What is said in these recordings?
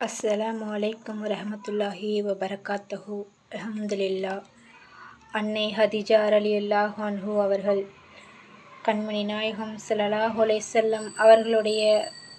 அஸ்ஸலாமு வலைக்கம் வரஹமத்துல்லாஹி வபரகாத்தஹு. அஹமதுல்லா அன்னை ஹதிஜா அலி அன்ஹு அவர்கள் கண்மணி நாயகம் ஸல்லல்லாஹு செல்லம் அவர்களுடைய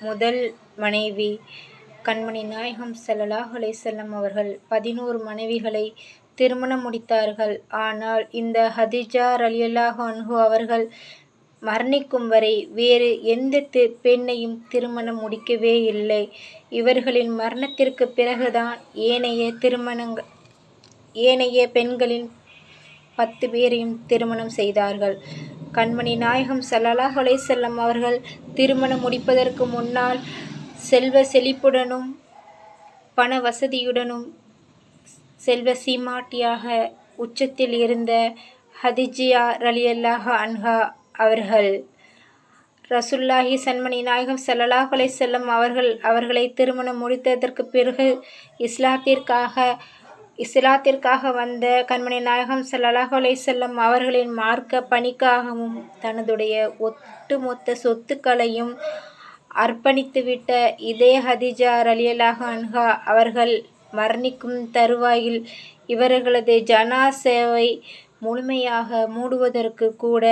முதல் மனைவி கண்மணி நாயகம் ஸல்லல்லாஹு செல்லம் அவர்கள் பதினோரு மனைவிகளை திருமணம் முடித்தார்கள். ஆனால் இந்த ஹதிஜா ரலியல்லாஹு அன்ஹு அவர்கள் மரணிக்கும் வரை வேறு எந்த தி பெண்ணையும் திருமணம் முடிக்கவே இல்லை. இவர்களின் மரணத்திற்கு பிறகுதான் ஏனைய திருமணங்கள் ஏனைய பெண்களின் பத்து பேரையும் திருமணம் செய்தார்கள். கண்மணி நாயகம் ஸல்லல்லாஹு செல்லம் அவர்கள் திருமணம் முடிப்பதற்கு முன்னால் செல்வ செழிப்புடனும் பண வசதியுடனும் செல்வ சீமாட்டியாக உச்சத்தில் இருந்த ஹதிஜியா ரலியல்லாஹ அன்ஹா அவர்கள். ரசுல்லாஹி சன்மணி நாயகம் ஸல்லல்லாஹு செல்லும் அவர்கள் அவர்களை திருமணம் முடித்ததற்கு பிறகு இஸ்லாத்திற்காக இஸ்லாத்திற்காக வந்த கண்மணி நாயகம் ஸல்லல்லாஹு செல்லும் அவர்களின் மார்க்க பணிக்காகவும் தனதுடைய ஒட்டுமொத்த சொத்துக்களையும் அர்ப்பணித்துவிட்ட இதே ஹதிஜா ரலியல்லாஹு அன்ஹா அவர்கள் மரணிக்கும் தருவாயில் இவர்களது ஜனாசாவை முழுமையாக மூடுவதற்கு கூட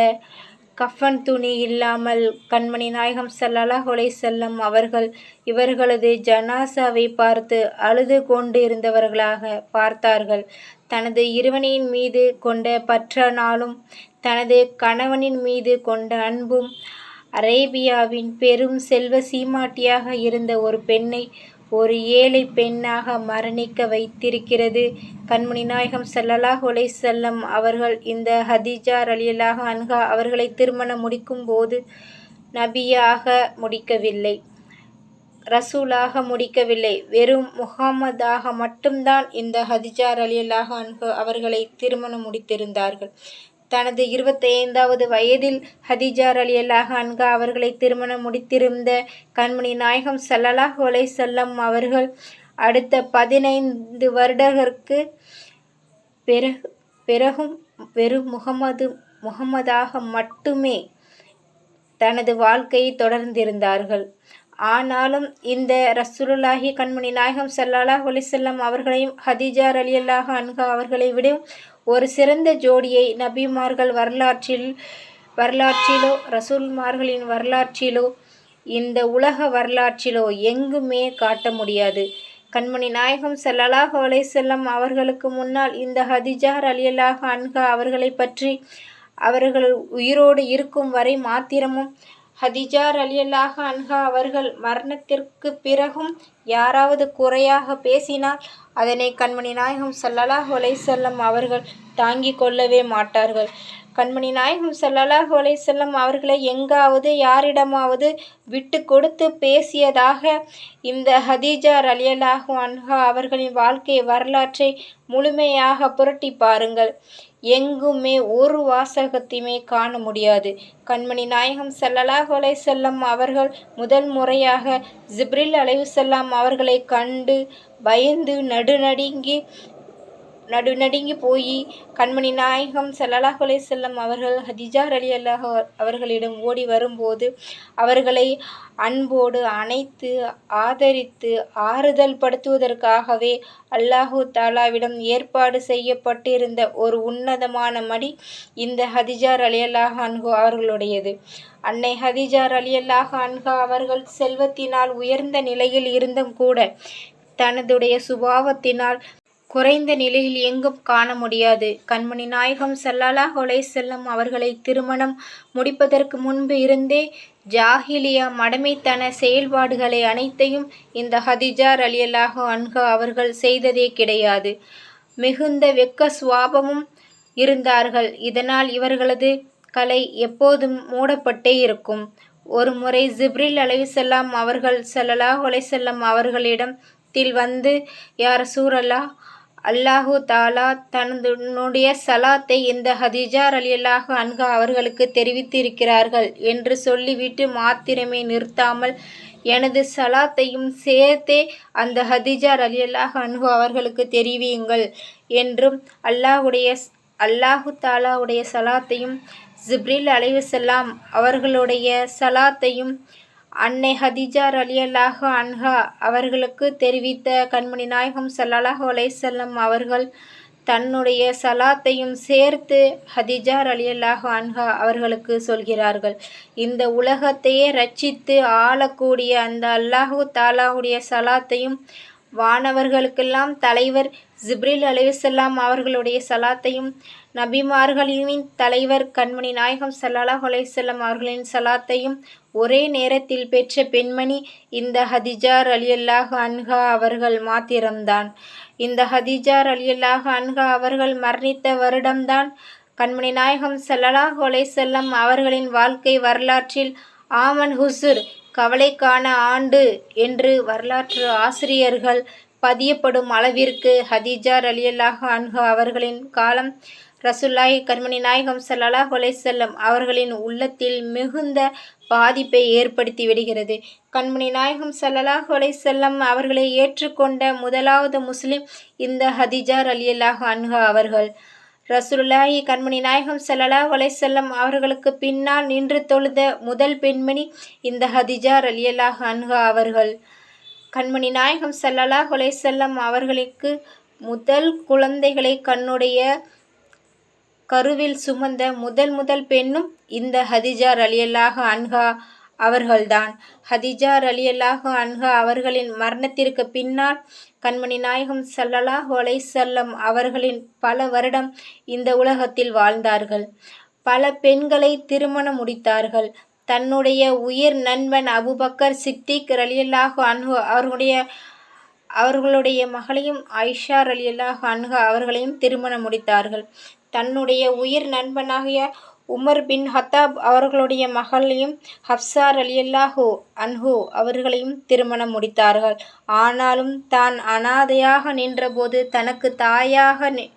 கஃபன் துணி இல்லாமல் கண்மணி நாயகம் ஸல்லல்லாஹு அலைஹி வஸல்லம் அவர்கள் இவர்களது ஜனாசாவை பார்த்து அழுது கொண்டிருந்தவர்களாக பார்த்தார்கள். தனது இருவனின் மீது கொண்ட பற்றனாலும் தனது கணவனின் மீது கொண்ட அன்பும் அரேபியாவின் பெரும் செல்வ சீமாட்டியாக இருந்த ஒரு பெண்ணை ஒரு ஏழை பெண்ணாக மரணிக்க வைத்திருக்கிறது. கண்மணி நாயகம் ஸல்லல்லாஹு ஒலை செல்லம் அவர்கள் இந்த ஹதிஜா ரலியலாக அன்ஹா அவர்களை திருமணம் முடிக்கும் போது நபியாக முடிக்கவில்லை. ரசூலாக முடிக்கவில்லை. வெறும் முகமதாக மட்டும்தான் இந்த ஹதிஜா ரலியலாக அன்ஹு அவர்களை திருமணம் முடித்திருந்தார்கள். தனது இருபத்தைந்தாவது வயதில் ஹதிஜார் ரலியல்லாஹு அன்ஹா அவர்களை திருமணம் முடித்திருந்த கண்மணி நாயகம் சல்லலாஹ் ஒலை செல்லம் அவர்கள் அடுத்த பதினைந்து வருடங்களுக்கு பிறகு பிறகும் வெறும் முகமது முகமதாக மட்டுமே தனது வாழ்க்கையை தொடர்ந்திருந்தார்கள். ஆனாலும் இந்த ரசூலுல்லாஹி கண்மணி நாயகம் ஸல்லல்லாஹு அலைஹி அவர்களையும் அவர்களையும் அலி அல்லாஹ் அன்ஹா அவர்களை விடவும் ஒரு சிறந்த ஜோடியை நபிமார்கள் வரலாற்றில் வரலாற்றிலோ ரசூல்மார்களின் வரலாற்றிலோ இந்த உலக வரலாற்றிலோ எங்குமே காட்ட முடியாது. கண்மணி நாயகம் செல்லலாக வலை வஸல்லம் அவர்களுக்கு முன்னால் இந்த ஹதிஜார் அலியலாக அன்ஹா அவர்களை பற்றி அவர்கள் உயிரோடு இருக்கும் வரை மாத்திரமும் ஹதிஜா அலியல்லாக அன்ஹா அவர்கள் மரணத்திற்கு பிறகும் யாராவது குறையாக பேசினால் அதனை கண்மணி நாயகம் சல்லலாஹ் செல்லம் அவர்கள் தாங்கிக் கொள்ளவே மாட்டார்கள். கண்மணி நாயகம் சல்லலாஹ் செல்லம் அவர்களை எங்காவது யாரிடமாவது விட்டு கொடுத்து பேசியதாக இந்த ஹதீஜா அலியல்லாஹு அன்ஹா அவர்களின் வாழ்க்கை வரலாற்றை முழுமையாக புரட்டி பாருங்கள். எங்குமே ஒரு வாசகத்தையுமே காண முடியாது. கண்மணி நாயகம் செல்லலாஹ் அலை செல்லம் அவர்கள் முதல் முறையாக ஜிப்ரில் அலைஹிஸ்ஸலாம் அவர்களை கண்டு பயந்து நடுநடுங்கி நடுநடுங்கி போய் கண்மணி நாயகம் ஸல்லல்லாஹு அலைஹி வஸல்லம் அவர்கள் ஹதிஜா அல்லாஹ் அவர்களிடம் ஓடி வரும்போது அவர்களை அன்போடு அணைத்து ஆதரித்து ஆறுதல் படுத்துவதற்காகவே அல்லாஹு தாலாவிடம் ஏற்பாடு செய்யப்பட்டிருந்த ஒரு உன்னதமான மடி இந்த ஹதிஜார் அலி அல்லாஹ் அன்ஹோ அவர்களுடையது. அன்னை ஹதிஜார் அலி அல்லாஹ் அன்ஹா அவர்கள் செல்வத்தினால் உயர்ந்த நிலையில் இருந்தும் கூட தனதுடைய சுபாவத்தினால் குறைந்த நிலையில் எங்கும் காண முடியாது. கண்மணி நாயகம் ஸல்லல்லாஹு கொலை செல்லும் அவர்களை திருமணம் முடிப்பதற்கு முன்பு இருந்தே ஜாஹிலியா மடமைத்தன செயல்பாடுகளை அனைத்தையும் இந்த ஹதிஜா அலியலாக அன்ஹா அவர்கள் செய்ததே கிடையாது. மிகுந்த வெக்க சுவாபமும் இருந்தார்கள். இதனால் இவர்களது கலை எப்போதும் மூடப்பட்டே இருக்கும். ஒரு முறை ஜிப்ரில் அலைஹிஸ்ஸலாம் அவர்கள் ஸல்லல்லாஹு அலைஹி அவர்களிடம் அவர்களிடத்தில் வந்து யார் ரசூலல்லாஹ் அல்லாஹு தாலா தன்னுடைய சலாத்தை இந்த ஹதிஜா ரலியல்லாஹு அன்ஹா அவர்களுக்கு தெரிவித்திருக்கிறார்கள் என்று சொல்லிவிட்டு மாத்திரமே நிறுத்தாமல் எனது சலாத்தையும் சேர்த்தே அந்த ஹதிஜா ரலியல்லாஹு அன்ஹு அவர்களுக்கு தெரிவியுங்கள் என்றும் அல்லாஹுடைய அல்லாஹு தாலாவுடைய சலாத்தையும் ஜிப்ரில் அலைவசல்லாம் அவர்களுடைய சலாத்தையும் அன்னை ஹதிஜா ரலியல்லாஹு அன்ஹா அவர்களுக்கு தெரிவித்த கண்மணி நாயகம் சல்லாஹு அலைசல்லம் அவர்கள் தன்னுடைய சலாத்தையும் சேர்த்து ஹதிஜா அலியல்லாஹு அன்ஹா அவர்களுக்கு சொல்கிறார்கள். இந்த உலகத்தையே ரட்சித்து ஆளக்கூடிய அந்த அல்லாஹு தாலாவுடைய சலாத்தையும் வானவர்களுக்கெல்லாம் தலைவர் ஜிப்ரில் அலிவசல்லாம் அவர்களுடைய சலாத்தையும் நபிமார்களின் தலைவர் கண்மணி நாயகம் சல்லாஹ் அலைஹி அவர்களின் சலாத்தையும் ஒரே நேரத்தில் பெற்ற பெண்மணி இந்த ஹதிஜார் அலியல்லாஹ் அன்ஹா அவர்கள் மாத்திரம்தான். இந்த ஹதிஜார் அலியல்லாஹ் அன்ஹா அவர்கள் மரணித்த வருடம்தான் கண்மணி நாயகம் சல்லாஹ் அலைஹி அவர்களின் வாழ்க்கை வரலாற்றில் ஆமன் ஹுசுர் கவலைக்கான ஆண்டு என்று வரலாற்று ஆசிரியர்கள் பதியப்படும் அளவிற்கு ஹதீஜா ரலியல்லாஹு அன்ஹா அவர்களின் காலம். ரசுல்லாய் கர்மணி நாயகம் ஸல்லல்லாஹு செல்லம் அவர்களின் உள்ளத்தில் மிகுந்த பாதிப்பை ஏற்படுத்தி விடுகிறது. கண்மணி நாயகம் ஸல்லல்லாஹு செல்லம் அவர்களை ஏற்றுக்கொண்ட முதலாவது முஸ்லிம் இந்த ஹதிஜா அலியல்லாஹ் அன்ஹா அவர்கள். ரசூலுல்லாஹி கண்மணி நாயகம் செல்லலா அலைஹி செல்லம் அவர்களுக்கு பின்னால் நின்று தொழுத முதல் பெண்மணி இந்த ஹதிஜா ரலியல்லா ஹன்ஹா அவர்கள். கண்மணி நாயகம் ஸல்லல்லாஹு அலைஹி செல்லம் அவர்களுக்கு முதல் குழந்தைகளை கண்ணுடைய கருவில் சுமந்த முதல் முதல் பெண்ணும் இந்த ஹதிஜா ரலியல்லாக அன்ஹா அவர்கள்தான். ஹதிஜா ரலியல்லாஹு அன்ஹா அவர்களின் மரணத்திற்கு பின்னால் கண்மணி நாயகம் ஸல்லல்லாஹு அலைஹி அவர்களின் பல வருடம் இந்த உலகத்தில் வாழ்ந்தார்கள். பல பெண்களை திருமணம் முடித்தார்கள். தன்னுடைய உயிர் நண்பன் அபுபக்கர் சித்திக் ரலியல்லாஹு அன்ஹு அவர்களுடைய அவர்களுடைய மகளையும் ஆயிஷா ரலியல்லாஹு அன்ஹா அவர்களையும் திருமணம் முடித்தார்கள். தன்னுடைய உயிர் நண்பனாகிய உமர் பின் ஹத்தாப் அவர்களுடைய மகளையும் ஹப்சார் அலியல்லாஹு அன்ஹு அவர்களையும் திருமணம் முடித்தார்கள். ஆனாலும் தான் அனாதையாக நின்றபோது தனக்கு தாயாக நி-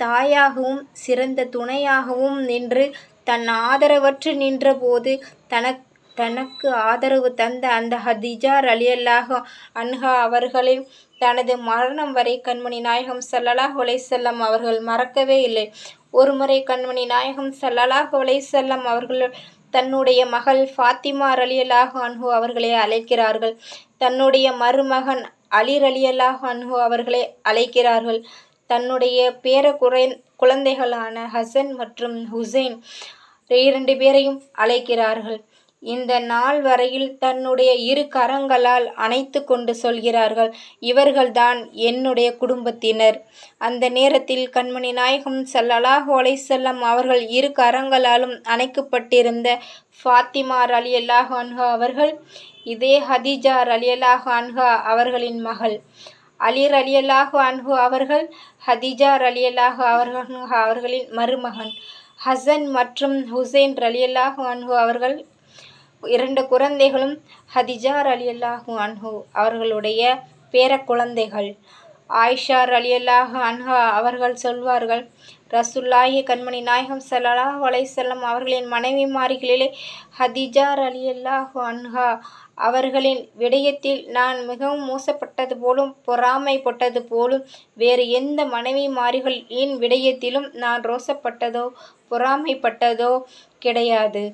தாயாகவும் சிறந்த துணையாகவும் நின்று தன் ஆதரவற்று நின்றபோது தனக் தனக்கு ஆதரவு தந்த அந்த ஹதிஜார் ரலியல்லாஹு அன்ஹா அவர்களை தனது மரணம் வரை கண்மணி நாயகம் சல்லலா அலைஹி செல்லம் அவர்கள் மறக்கவே இல்லை. ஒருமுறை கண்மணி நாயகம் சல்லலா அலைஹி செல்லம் அவர்கள் தன்னுடைய மகள் ஃபாத்திமா ரலியல்லாஹு அன்ஹு அவர்களை அழைக்கிறார்கள். தன்னுடைய மருமகன் அலி ரலியல்லாஹு அன்ஹு அவர்களை அழைக்கிறார்கள். தன்னுடைய பேர குறை குழந்தைகளான ஹசன் மற்றும் ஹுசைன் இரண்டு பேரையும் அழைக்கிறார்கள். இந்த நாள் வரையில் தன்னுடைய இரு கரங்களால் அணைத்து கொண்டு சொல்கிறார்கள் இவர்கள்தான் என்னுடைய குடும்பத்தினர். அந்த நேரத்தில் கண்மணி நாயகம் ஸல்லல்லாஹு அலைசல்லம் அவர்கள் இரு கரங்களாலும் அணைக்கப்பட்டிருந்த ஃபாத்திமா ரலியல்லாஹு அன்ஹா அவர்கள் இதே ஹதிஜா ரலியல்லாஹு அன்ஹா அவர்களின் மகள். அலி ரலியல்லாஹு அன்ஹு அவர்கள் ஹதிஜா ரலியல்லாஹு அவர்கள் அவர்களின் மருமகன். ஹசன் மற்றும் ஹுசைன் ரலியல்லாஹு அன்ஹு அவர்கள் இரண்டு குழந்தைகளும் ஹதிஜார் அலி அல்லாஹு அன்ஹு அவர்களுடைய பேர குழந்தைகள். ஆயிஷார் அலி அல்லாஹ் அன்ஹா அவர்கள் சொல்வார்கள் ரசுல்லாஹி கண்மணி நாயகம் ஸல்லல்லாஹு அவர்களின் மனைவி மாறிகளிலே ஹதிஜார் அலி அல்லாஹு அன்ஹா அவர்களின் விடயத்தில் நான் மிகவும் மோசப்பட்டது போலும் பொறாமைப்பட்டது போலும் வேறு எந்த மனைவிமார்களின் விடயத்திலும் நான் ரோசப்பட்டதோ பொறாமைப்பட்டதோ கிடையாது.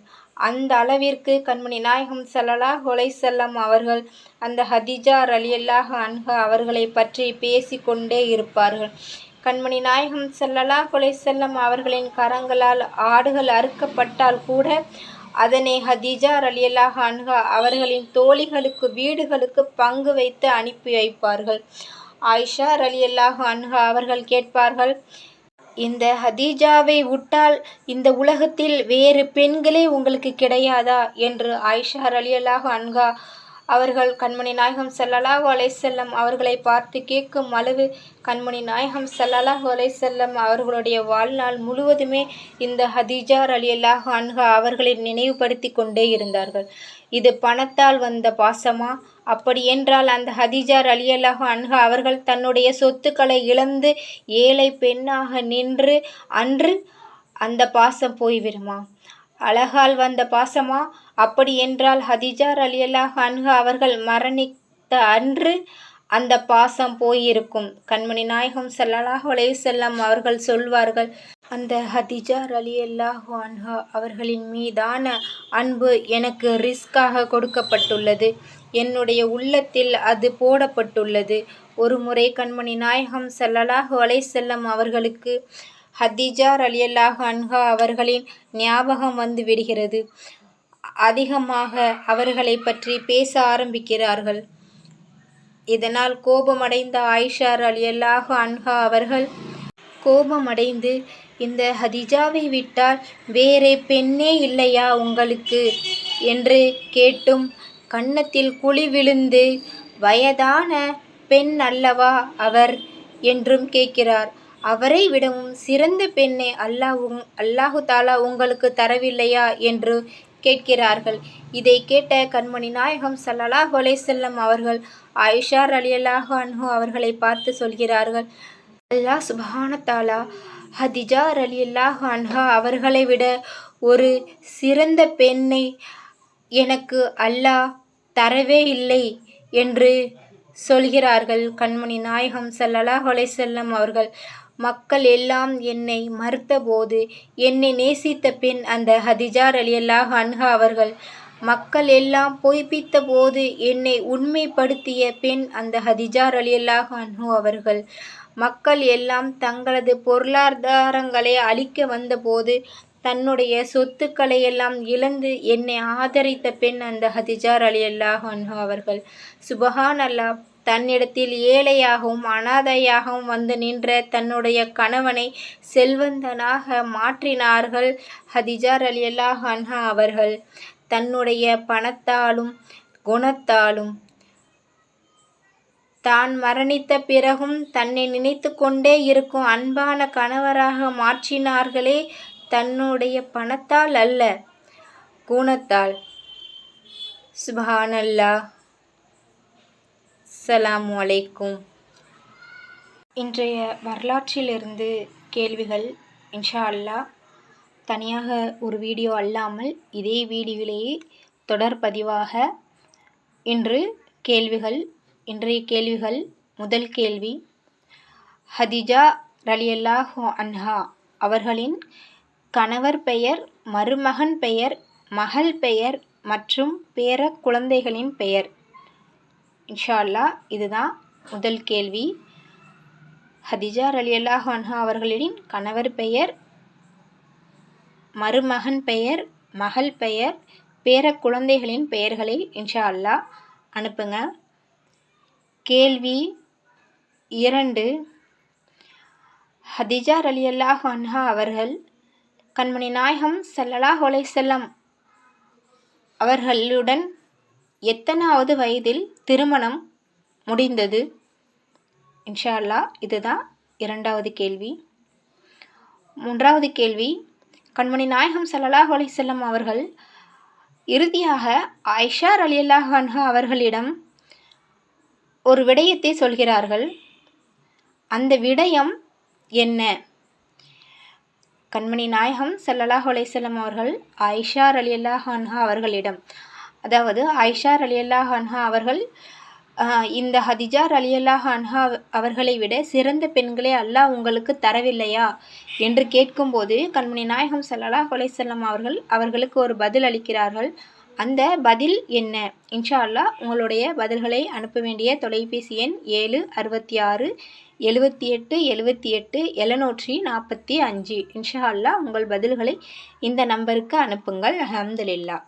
அந்த அளவிற்கு கண்மணி நாயகம் செல்லலா ஹொலை செல்லம் அவர்கள் அந்த ஹதிஜா ரலியல்லாஹ் அன்ஹா அவர்களை பற்றி பேசிக்கொண்டே இருப்பார்கள். கண்மணி நாயகம் செல்லலா கொலை செல்லம் அவர்களின் கரங்களால் ஆடுகள் அறுக்கப்பட்டால் கூட அதனை ஹதிஜா ரலியல்லாஹ் அன்ஹா அவர்களின் தோழிகளுக்கு வீடுகளுக்கு பங்கு வைத்து அனுப்பி வைப்பார்கள். ஆயிஷா ரலியல்லாஹ் அன்ஹா அவர்கள் கேட்பார்கள் இந்த ஹதீஜாவை விட்டால் இந்த உலகத்தில் வேறு பெண்களே உங்களுக்கு கிடையாதா? என்று ஆயிஷா அலியலாக அன்கா அவர்கள் கண்மணி நாயகம் ஸல்லல்லாஹு அலை செல்லம் அவர்களை பார்த்து கேட்கும் அளவு கண்மணி நாயகம் ஸல்லல்லாஹு அலைஹி செல்லம் அவர்களுடைய வாழ்நாள் முழுவதுமே இந்த ஹதீஜா ரலியல்லாஹு அன்ஹா அவர்களை நினைவுபடுத்தி கொண்டே இருந்தார்கள். இது பணத்தால் வந்த பாசமா? அப்படியென்றால் அந்த ஹதிஜார் ரலியல்லாஹு அன்ஹா அவர்கள் தன்னுடைய சொத்துக்களை இழந்து ஏழை பெண்ணாக நின்று அன்று அந்த பாசம் போய்விடுமா? அழகால் வந்த பாசமா? அப்படியென்றால் ஹதிஜார் ரலியல்லாஹு அன்ஹா அவர்கள் மரணித்த அன்று அந்த பாசம் போயிருக்கும். கண்மணி நாயகம் ஸல்லல்லாஹு செல்லம் அவர்கள் சொல்வார்கள் அந்த ஹதிஜா அலியல்லாஹு அன்ஹா அவர்களின் மீதான அன்பு எனக்கு ரிஸ்காக கொடுக்கப்பட்டுள்ளது. என்னுடைய உள்ளத்தில் அது போடப்பட்டுள்ளது. ஒரு முறை கண்மணி நாயகம் ஸல்லல்லாஹு அலைஹி வஸல்லம் அவர்களுக்கு ஹதீஜா ரலியல்லாஹு அன்ஹா அவர்களின் ஞாபகம் வந்து விடுகிறது. அதிகமாக அவர்களை பற்றி பேச ஆரம்பிக்கிறார்கள். இதனால் கோபமடைந்த ஆயிஷார் ரலியல்லாஹு அன்ஹா அவர்கள் கோபமடைந்து இந்த ஹதிஜாவை விட்டால் வேறே பெண்ணே இல்லையா உங்களுக்கு? என்று கேட்டும் கன்னத்தில் குழி விழுந்து வயதான பெண் அல்லவா அவர் என்றும் கேட்கிறார். அவரை விடவும் சிறந்த பெண்ணை அல்லாஹ் அல்லாஹு தாலா உங்களுக்கு தரவில்லையா என்று கேட்கிறார்கள். இதை கேட்ட கண்மணி நாயகம் ஸல்லல்லாஹு அலைஹி செல்லம் அவர்கள் ஆயிஷா ரலியல்லாஹு அன்ஹு அவர்களை பார்த்து சொல்கிறார்கள் அல்லாஹ் சுப்ஹான தாலா ஹதிஜா ரலியல்லாஹு அன்ஹா அவர்களை விட ஒரு சிறந்த பெண்ணை எனக்கு அல்லாஹ் தரவே இல்லை என்று சொல்கிறார்கள். கண்மணி நாயகம் சல்லலா அலைஹி வஸல்லம் அவர்கள் மக்கள் எல்லாம் என்னை மறுத்தபோது என்னை நேசித்த பெண் அந்த ஹதிஜார் அலி அல்லாஹ் அன்ஹா அவர்கள் மக்கள் எல்லாம் பொய்ப்பித்த போது என்னை உண்மைப்படுத்திய பெண் அந்த ஹதிஜார் அலி அல்லாஹ் அன்ஹு அவர்கள் மக்கள் எல்லாம் தங்களது பொருளாதாரங்களை அழிக்க வந்தபோது தன்னுடைய சொத்துக்களை எல்லாம் இழந்து என்னை ஆதரித்த பெண் அந்த ஹதிஜார் அலி அல்லாஹ் அவர்கள். சுபஹான் அல்லாஹ் தன்னிடத்தில் ஏழையாகவும் அனாதையாகவும் வந்து நின்ற தன்னுடைய கணவனை செல்வந்தனாக மாற்றினார்கள் ஹதிஜார் அலி அன்ஹா அவர்கள். தன்னுடைய பணத்தாலும் குணத்தாலும் தான் மரணித்த பிறகும் தன்னை நினைத்து கொண்டே இருக்கும் அன்பான கணவராக மாற்றினார்களே தன்னுடைய பணத்தால் அல்ல குணத்தால். சுபஹானல்லா சலாம் அலைக்கும். இன்றைய வரலாற்றிலிருந்து கேள்விகள் இன்ஷா அல்லா தனியாக ஒரு வீடியோ அல்லாமல் இதே வீடியோவிலேயே தொடர் பதிவாக இன்று கேள்விகள் இன்றைய கேள்விகள் முதல் கேள்வி. ஹதிஜா ரலியல்லாஹோ அன்ஹா அவர்களின் கணவர் பெயர் மருமகன் பெயர் மகள் பெயர் மற்றும் பேர குழந்தைகளின் பெயர். இன்ஷா அல்லாஹ் இதுதான் முதல் கேள்வி. ஹதிஜா ரலியல்லாஹு அன்ஹா அவர்களின் கணவர் பெயர் மருமகன் பெயர் மகள் பெயர் பேர குழந்தைகளின் பெயர்களை இன்ஷா அல்லாஹ் அனுப்புங்க. கேள்வி இரண்டு. ஹதிஜா அல்லாஹ் அன்ஹா அவர்கள் கண்மணி நாயகம் சல்லலா ஹொலை செல்லம் அவர்களுடன் எத்தனாவது வயதில் திருமணம் முடிந்தது? இன்ஷா அல்லா இதுதான் இரண்டாவது கேள்வி. மூன்றாவது கேள்வி கண்மணி நாயகம் சல்லலா அலைஹி செல்லம் அவர்கள் இறுதியாக ஐஷார் அலி அன்ஹா அவர்களிடம் ஒரு விடயத்தை சொல்கிறார்கள். அந்த விடயம் என்ன? கண்மணி நாயகம் ஸல்லல்லாஹு அலைசல்லம் அவர்கள் அவர்கள் அலி ரலியல்லாஹு அன்ஹா அவர்களிடம். அதாவது ஆயிஷா ரலியல்லாஹு ஹன்ஹா அவர்கள் இந்த ஹதிஜார் ரலியல்லாஹு அன்ஹா அவர்களை விட சிறந்த பெண்களை அல்லாஹ் உங்களுக்கு தரவில்லையா? என்று கேட்கும்போது கண்மணி நாயகம் ஸல்லல்லாஹு அலைசல்லம் அவர்கள் அவர்களுக்கு ஒரு பதில் அளிக்கிறார்கள். அந்த பதில் என்ன? இன்ஷா அல்லாஹ் உங்களுடைய பதில்களை அனுப்ப வேண்டிய தொலைபேசி எண் ஏழு அறுபத்தி ஆறு எழுபத்தி எட்டு எழுபத்தி எட்டு எழுநூற்றி நாற்பத்தி அஞ்சு. இன்ஷா அல்லா உங்கள் பதில்களை இந்த நம்பருக்கு அனுப்புங்கள். அஹமதுல்லா